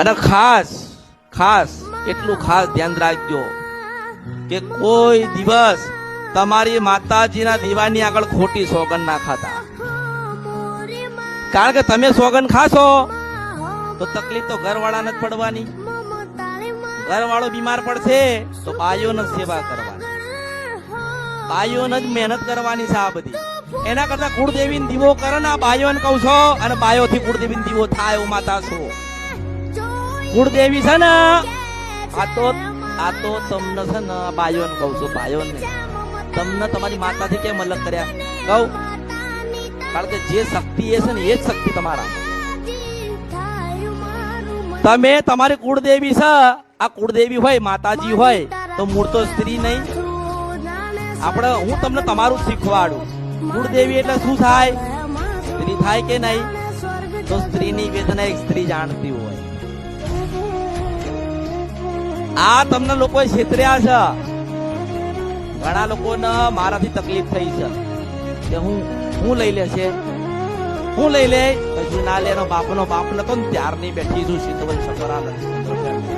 અને ખાસ ખાસ એટલું ખાસ ધ્યાન રાખજો કે કોઈ દિવસ તમારી માતાજીના દીવાની આગળ ખોટી સોગન ના ખાતા. કારણ કે તમે સોગન ખાશો, તો તકલીફ તો ઘરવાળાને જ પડવાની. ઘરવાળો બીમાર પડશે, તો બાયોને સેવા કરવાની. બાઈઓને જ મહેનત કરવાની છે આ બધી. એના કરતા કુળદેવી દીવો કરે ને આ બાઈઓને કહું છો, અને બાયોથી કુળદેવી દીવો થાય એવું માતા છો. કુળદેવી છે ને, આ તો આ તો તમને છે ને બાયોને કહું છું, બાયોને તમને તમારી માતાથી કેમ અલગ કર્યા? કહું. કારણ કે જે શક્તિ એ છે ને, એ જ શક્તિ તમારા. તમે તમારી કુળદેવી છે, આ કુળદેવી હોય, માતાજી હોય, તો મૂળ તો સ્ત્રી નહીં. આપણે, હું તમને તમારું શીખવાડું. કુળદેવી એટલે શું થાય? સ્ત્રી થાય કે નહીં? તો સ્ત્રીની વેદના એક સ્ત્રી જાણતી હોય. આ તમને લોકો છેતર્યા છે. ઘણા લોકોને મારાથી તકલીફ થઈ છે. કે હું હું લઈ લે છે? હું લઈ લે? પછી ના લે, એનો બાપનો બાપ નતો ને ત્યારની બેઠી છું શીતવલ સફરા